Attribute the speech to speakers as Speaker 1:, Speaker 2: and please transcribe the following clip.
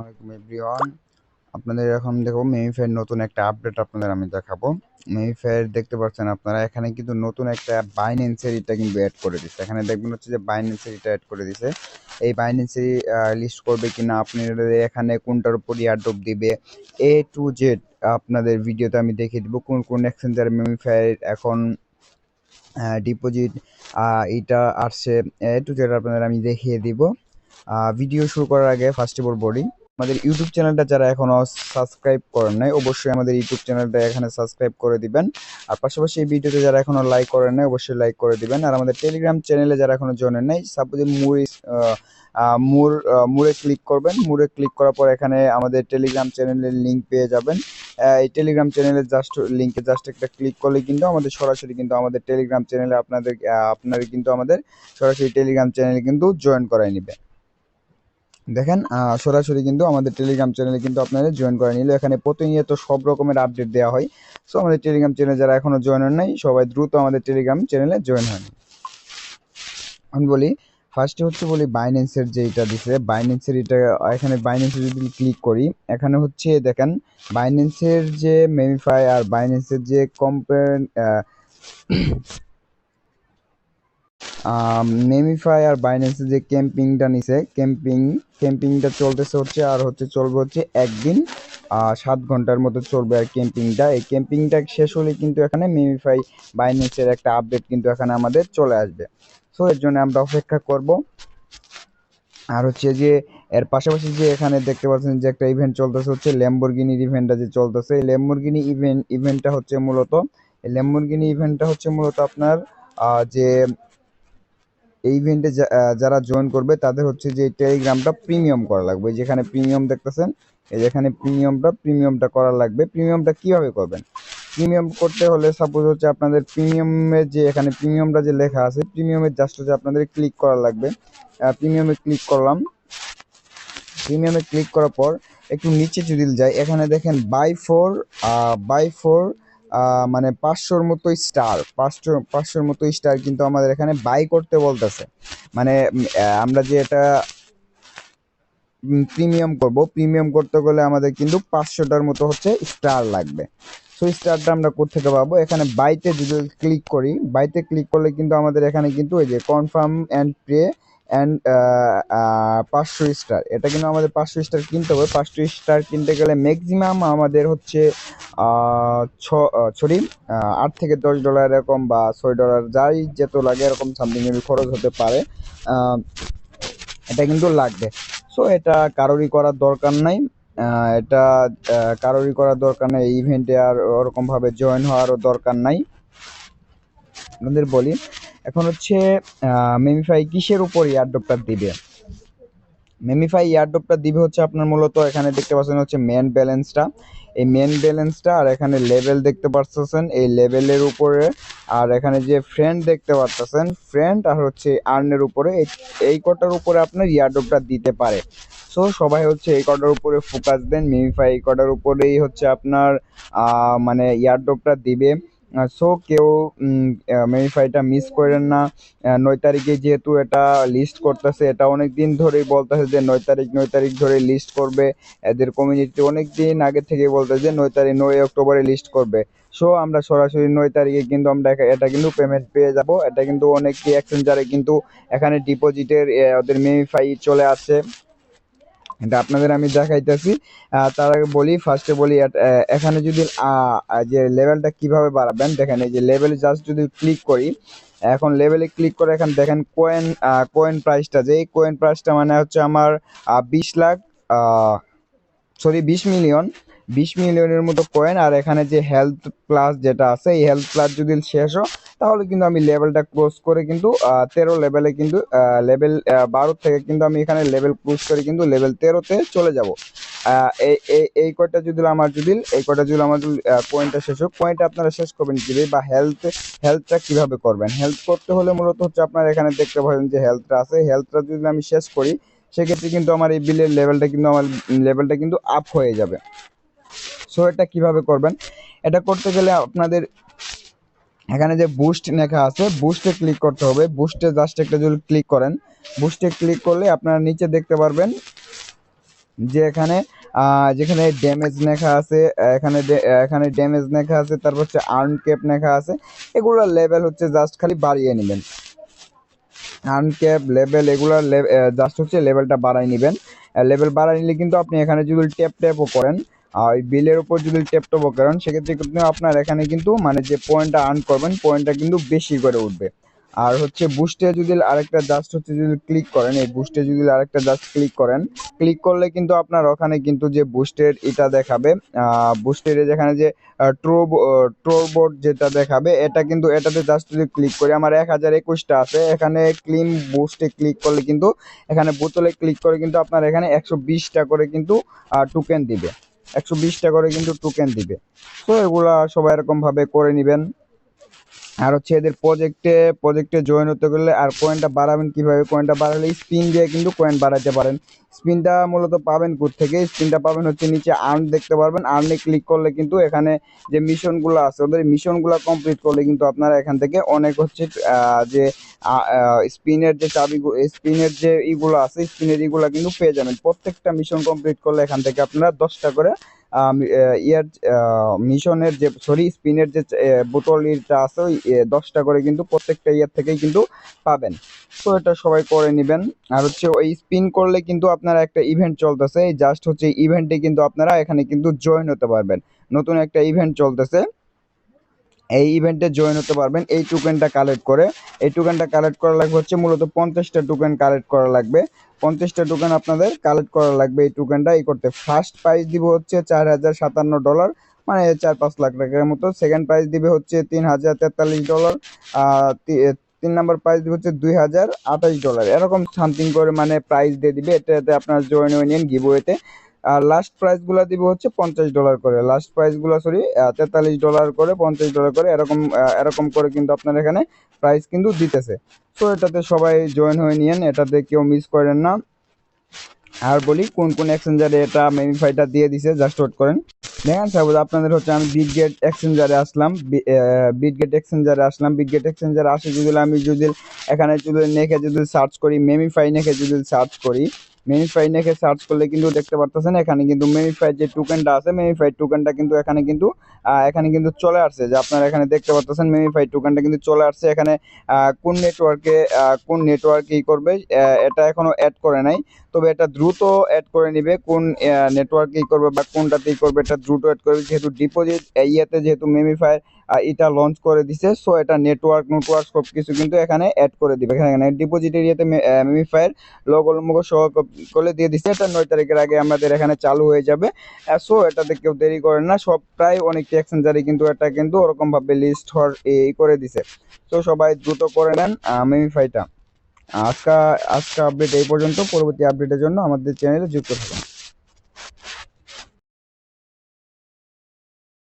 Speaker 1: আসসালামাইকুম এভরিওয়ান। আপনাদের এখন দেখো মেমিফাইয়ের নতুন একটা আপডেট আপনাদের আমি দেখাবো। মেমিফাইয়ের দেখতে পাচ্ছেন আপনারা, এখানে কিন্তু নতুন একটা বাইন্যান্সের এটা কিন্তু অ্যাড করে দিচ্ছে এখানে দেখবেন হচ্ছে যে বাইন্যান্সের এটা অ্যাড করে দিছে। এই বাইন্যান্সের লিস্ট করবে কিনা আপনি এখানে কোনটার উপর ইয়ারড্রপ দিবে? এ টু জেড আপনাদের ভিডিওতে আমি দেখিয়ে দিব, কোন কোন এক্সচেঞ্জার মেমিফাইয়ের এখন ডিপোজিট এটা আসছে। এ টু জেড আপনাদের আমি দেখিয়ে দিব। ভিডিও শুরু করার আগে ফার্স্ট অফ অল বলি আমাদের ইউটিউব চ্যানেলটা যারা এখনও সাবস্ক্রাইব করেন নাই, অবশ্যই আমাদের ইউটিউব চ্যানেলটা এখানে সাবস্ক্রাইব করে দিবেন। আর পাশাপাশি এই ভিডিওতে যারা এখনও লাইক করেন নাই, অবশ্যই লাইক করে দিবেন। আর আমাদের টেলিগ্রাম চ্যানেলে যারা এখনও জয়েন নাই সাপোজ মুড়ি মুর মুড়ে ক্লিক করবেন। মুড়ে ক্লিক করার পর এখানে আমাদের টেলিগ্রাম চ্যানেলের লিঙ্ক পেয়ে যাবেন। এই টেলিগ্রাম চ্যানেলের জাস্ট লিঙ্কে জাস্ট একটা ক্লিক করলে কিন্তু আমাদের সরাসরি কিন্তু আমাদের টেলিগ্রাম চ্যানেলে আপনাদের আপনার কিন্তু আমাদের সরাসরি টেলিগ্রাম চ্যানেলে কিন্তু জয়েন করাই নেবে দেখেন সরাসরি কিন্তু আমাদের টেলিগ্রাম চ্যানেলে কিন্তু আপনারা জয়েন করে নিলে এখানে প্রতিনিয়ত সব রকমের আপডেট দেওয়া হয়। সো আমাদের টেলিগ্রাম চ্যানেলে যারা এখনও জয়েন হন নাই, সবাই দ্রুত আমাদের টেলিগ্রাম চ্যানেলে জয়েন হন। আমি বলি ফার্স্টে হচ্ছে বলি বাইন্যান্সের যে এটা দিছে বাইন্যান্সের এটা, এখানে বাইন্যান্সে যদি ক্লিক করি, এখানে হচ্ছে দেখেন বাইন্যান্সের যে মেমিফাই আর বাইন্যান্সের যে কম্পেয়ার নেমিফাই আর বাইন্যান্সের যে ক্যাম্পিংটা নিছে ক্যাম্পিং ক্যাম্পিংটা চলতেছে হচ্ছে আর হচ্ছে চলবে হচ্ছে একদিন সাত ঘণ্টার মতো চলবে আর ক্যাম্পিংটা এই ক্যাম্পিংটা শেষ হলে কিন্তু এখানে মেমিফাই বাইন্যান্সের একটা আপডেট কিন্তু এখানে আমাদের চলে আসবে। সো এর জন্য আমরা অপেক্ষা করব। আর হচ্ছে যে, এর পাশাপাশি যে এখানে দেখতে পাচ্ছেন যে একটা ইভেন্ট চলতেছে হচ্ছে ল্যাম্বরগিনির ইভেন্টটা যে চলতেছে। এই ল্যাম্বরগিনি ইভেন্ট ইভেন্টটা হচ্ছে মূলত, এই ল্যাম্বরগিনি ইভেন্টটা হচ্ছে মূলত আপনার যে এই ইভেন্টে যারা জয়েন করবে, তাদের হচ্ছে যে টেলিগ্রামটা প্রিমিয়াম করা লাগবে। যেখানে প্রিমিয়াম দেখতেছেন, এই যেখানে প্রিমিয়ামটা প্রিমিয়ামটা করা লাগবে। প্রিমিয়ামটা কীভাবে করবেন? প্রিমিয়াম করতে হলে সাপোজ হচ্ছে আপনাদের প্রিমিয়ামের যে, এখানে প্রিমিয়ামটা যে লেখা আছে প্রিমিয়ামের জাস্ট হচ্ছে আপনাদের ক্লিক করা লাগবে। প্রিমিয়ামে ক্লিক করলাম। প্রিমিয়ামে ক্লিক করার পর, একটু নিচে যদি যাই এখানে দেখেন বাই ফোর বাই ফোর মানে পাঁচশোর মতো স্টার পাঁচশো, পাঁচশোর মতো স্টার কিন্তু আমাদের এখানে বাই করতে বলতেছে। মানে আমরা যে এটা প্রিমিয়াম করব প্রিমিয়াম করতে গেলে আমাদের কিন্তু পাঁচশোটার মতো হচ্ছে স্টার লাগবে। সো স্টারটা আমরা কোথেকে পাবো? এখানে বাইতে যদি ক্লিক করি বাইতে ক্লিক করলে কিন্তু আমাদের এখানে কিন্তু ওই যে কনফার্ম অ্যান্ড প্রে অ্যান্ড পাঁচশো স্টার এটা কিন্তু আমাদের পাঁচশো স্টার কিনতে হবে। পাঁচশো স্টার কিনতে গেলে ম্যাক্সিমাম আমাদের হচ্ছে ছ সরি আট থেকে দশ ডলার এরকম বা ছয় ডলার যাই যেত লাগে এরকম সামথিং খরচ হতে পারে। এটা কিন্তু লাগবে। সো এটা কারোরই করার দরকার নাই। এটা কারোরই করার দরকার নেই। ইভেন্টে আর ওরকমভাবে জয়েন হওয়ারও দরকার নাই। আপনাদের বলি। এখন হচ্ছে মেমিফাই কিসের উপর ইয়ারড্রপটা দিবে? মেমিফাই ইয়ারড্রপটা দিবে হচ্ছে আপনার মূলত এখানে দেখতে পাচ্ছেন হচ্ছে মেন ব্যালেন্সটা এই মেন ব্যালেন্সটা আর এখানে লেভেল দেখতে পাচ্ছেন এই লেভেলের উপরে আর এখানে যে ফ্রেন্ড দেখতে পাচ্ছেন ফ্রেন্ড আর হচ্ছে আর্নের উপরে, এই কটার উপরে আপনার ইয়ারড্রপটা দিতে পারে। সো সবাই হচ্ছে এই কটার উপরে ফোকাস দেন মেমিফাই এই কটার উপরেই হচ্ছে আপনার মানে ইয়ারড্রপটা দিবে। সো কেউ মেরিফাইটা মিস করেন না। নয় তারিখে যেহেতু এটা লিস্ট করতেছে, এটা অনেক দিন ধরেই বলতেছে যে নয় তারিখ নয় তারিখ ধরে লিস্ট করবে। এদের কমিউনিটি অনেক দিন আগে থেকে বলতেছে যে নয় তারিখ, নয় অক্টোবরে লিস্ট করবে। সো আমরা সরাসরি নয় তারিখে কিন্তু আমরা এটা কিন্তু পেমেন্ট পেয়ে যাব। এটা কিন্তু অনেক এক্সচেঞ্জারে কিন্তু এখানে ডিপোজিটের ওদের মেমিফাই চলে আসে এটা আপনাদের আমি দেখাইতেছি তার আগে বলি ফার্স্টে বলি এখানে যদি যে লেভেলটা কীভাবে বাড়াবেন, দেখেন এই যে লেভেল জাস্ট যদি ক্লিক করি, এখন লেভেলে ক্লিক করে এখন, দেখেন কোয়েন কোয়েন প্রাইসটা যে কোয়েন প্রাইসটা মানে হচ্ছে আমার বিশ লাখ সরি বিশ মিলিয়ন বিশ মিলিয়নের মতো কয়েন আর এখানে যে হেলথ প্লাস যেটা আছে, এই হেলথ প্লাস যদি শেষ হয় তাহলে কিন্তু আমি লেভেলটা ক্লোজ করে কিন্তু তেরো লেভেলে কিন্তু লেভেল বারো থেকে কিন্তু আমি এখানে লেভেল ক্লোজ করে কিন্তু লেভেল তেরোতে চলে যাব। এই এই কয়টা যদি আমার যদি, এই কয়টা যদি আমার পয়েন্টটা শেষ হোক পয়েন্টটা আপনারা শেষ করবেন কীভাবে বা হেলথ হেলথটা কীভাবে করবেন? হেলথ করতে হলে মূলত হচ্ছে আপনারা এখানে দেখতে পাবেন যে হেলথটা আছে হেলথটা যদি আমি শেষ করি, সেক্ষেত্রে কিন্তু আমার এই বিলের লেভেলটা কিন্তু আমার লেভেলটা কিন্তু আপ হয়ে যাবে। সো এটা কীভাবে করবেন? এটা করতে গেলে আপনাদের এখানে যে বুস্ট লেখা আছে বুস্টে ক্লিক করতে হবে। বুস্টে জাস্ট একটা যদি ক্লিক করেন বুস্টে ক্লিক করলে আপনারা নিচে দেখতে পারবেন যে এখানে যেখানে ড্যামেজ লেখা আছে, এখানে এখানে ড্যামেজ লেখা আছে, তারপর হচ্ছে আর্ন ক্যাপ লেখা আছে এগুলোর লেভেল হচ্ছে জাস্ট খালি বাড়িয়ে নেবেন। আর্ন ক্যাপ লেভেল এগুলোর জাস্ট হচ্ছে লেভেলটা বাড়াই নেবেন। লেভেল বাড়াই নিলে কিন্তু আপনি এখানে যদি ট্যাপ ট্যাপও করেন ওই বিলের উপর যদি ট্যাপ ট্যাপও করেন, সেক্ষেত্রে কিন্তু আপনার এখানে কিন্তু মানে যে পয়েন্টটা আর্ন করবেন পয়েন্টটা কিন্তু বেশি করে উঠবে। আর হচ্ছে বুস্টে যদি আরেকটা জাস্ট হচ্ছে যদি ক্লিক করেন, এই বুস্টে যদি আরেকটা জাস্ট ক্লিক করেন ক্লিক করলে কিন্তু আপনার ওখানে কিন্তু যে বুস্টের এটা দেখাবে বুস্টের যেখানে যে ট্রো ট্রোবোর্ড যেটা দেখাবে, এটা কিন্তু এটাতে জাস্ট যদি ক্লিক করি, আমার এক হাজার একুশটা আছে, এখানে ক্লিন বুস্টে ক্লিক করলে কিন্তু, এখানে বোতলে ক্লিক করে কিন্তু আপনার এখানে একশো বিশটা করে কিন্তু টোকেন দিবে। একশো বিশ টাকা করে কিন্তু টোকেন দিবে। তো এগুলা সবাই এরকমভাবে করে নেবেন। আর হচ্ছে এদের প্রজেক্টে প্রজেক্টে জয়েন হতে গেলে আর কয়েনটা বাড়াবেন কীভাবে? কয়েনটা বাড়ালে স্পিন দিয়ে কিন্তু কয়েন বাড়াতে পারেন। স্পিনটা মূলত পাবেন কোথ থেকে স্পিনটা পাবেন হচ্ছে নিচে আর্ন দেখতে পারবেন। আর্নে ক্লিক করলে কিন্তু এখানে যে মিশনগুলো আছে, ওদের মিশনগুলো কমপ্লিট করলে কিন্তু আপনারা এখান থেকে অনেক হচ্ছে যে স্পিনের যে চাবি স্পিনের যে ইগুলো আছে স্পিনের ইগুলো কিন্তু পেয়ে যাবেন। প্রত্যেকটা মিশন কমপ্লিট করলে এখান থেকে আপনারা দশটা করে ইয়ার মিশনের যে সরি স্পিনের যে বোতল ইটা আছে, ওই দশটা করে কিন্তু প্রত্যেকটা ইয়ার থেকেই কিন্তু পাবেন। তো এটা সবাই করে নেবেন। আর হচ্ছে ওই স্পিন করলে কিন্তু আপনারা একটা ইভেন্ট চলতেছে। জাস্ট হচ্ছে ইভেন্টে কিন্তু আপনারা এখানে কিন্তু জয়েন হতে পারবেন। নতুন একটা ইভেন্ট চলতেছে। এই ইভেন্টে জয়েন হতে পারবেন। এই টোকেনটা কালেক্ট করে। এই টোকেনটা কালেক্ট করা লাগবে হচ্ছে মূলত পঞ্চাশটা টোকেন কালেক্ট করা লাগবে। পঞ্চাশটা টোকেন আপনাদের কালেক্ট করা লাগবে এই টোকেনটা এই করতে ফার্স্ট প্রাইস দিব হচ্ছে চার হাজার সাতান্ন ডলার মানে চার পাঁচ লাখ টাকার মতো। সেকেন্ড প্রাইস দিবে হচ্ছে তিন হাজার তেতাল্লিশ ডলার তিন নাম্বার প্রাইস দিবে হচ্ছে দুই হাজার আঠাশ ডলার এরকম সামথিং করে মানে প্রাইস দিয়ে দিবে। এটাতে আপনার জয়েন ইউনিয়ন গিভওয়েতে আর লাস্ট প্রাইসগুলো দিবে হচ্ছে পঞ্চাশ ডলার করে। লাস্ট প্রাইসগুলো সরি তেতাল্লিশ ডলার করে, পঞ্চাশ ডলার করে, এরকম এরকম করে কিন্তু আপনার এখানে প্রাইস কিন্তু দিতেছে। তো এটাতে সবাই জয়েন হয়ে নিয়েন, এটাতে কেউ মিস করেন না। আর বলি, কোন কোন এক্সচেঞ্জারে এটা মেমিফাইটা দিয়ে দিছে জাস্ট ওয়েট করেন। দেখেন সাপোজ আপনাদের হচ্ছে আমি বিটগেট এক্সচেঞ্জারে আসলাম বিটগেট এক্সচেঞ্জারে আসলাম। বিটগেট এক্সচেঞ্জারে আসে যদি আমি যদি এখানে যদি নেখে যদি সার্চ করি মেমিফাই নেখে যদি সার্চ করি মেমিফাই নেখে সার্চ করলে কিন্তু দেখতে পারতেছেন, এখানে কিন্তু মেমিফাই যে টোকেনটা আছে মেমিফাই টোকেনটা কিন্তু এখানে কিন্তু এখানে কিন্তু চলে আসছে। যে আপনারা এখানে দেখতে পারতেছেন মেমিফাই টোকেনটা কিন্তু চলে আসছে। এখানে কোন নেটওয়ার্কে কোন নেটওয়ার্কে ই করবে এটা এখনও অ্যাড করে নাই। তবে এটা দ্রুত অ্যাড করে নিবে কোন নেটওয়ার্কে ই করবে বা কোনটাতে করবে এটা দ্রুত অ্যাড করবে। যেহেতু ডিপোজিট ইয়েতে যেহেতু মেমিফাই এটা লঞ্চ করে দিছে সো এটা নেটওয়ার্ক নেটওয়ার্ক সব কিছু কিন্তু এখানে অ্যাড করে দিবে। এখানে ডিপোজিট এরিয়াতে মেমিফাইয়ের লোগো লোগো সহ করে দিয়ে দিছে। এটা নয় তারিখের আগে আমাদের এখানে চালু হয়ে যাবে। সো এটাতে কেউ দেরি করে না, সব প্রায় অনেক এক্সচেঞ্জারে কিন্তু এটা কিন্তু ওরকম ভাবে লিস্ট হওয়ার এই করে দিছে। তো সবাই দ্রুত করে নেন মেমিফাইটা আজকা আজকা আপডেট এই পর্যন্ত। পরবর্তী আপডেটের জন্য আমাদের চ্যানেলে যুক্ত থাকুন।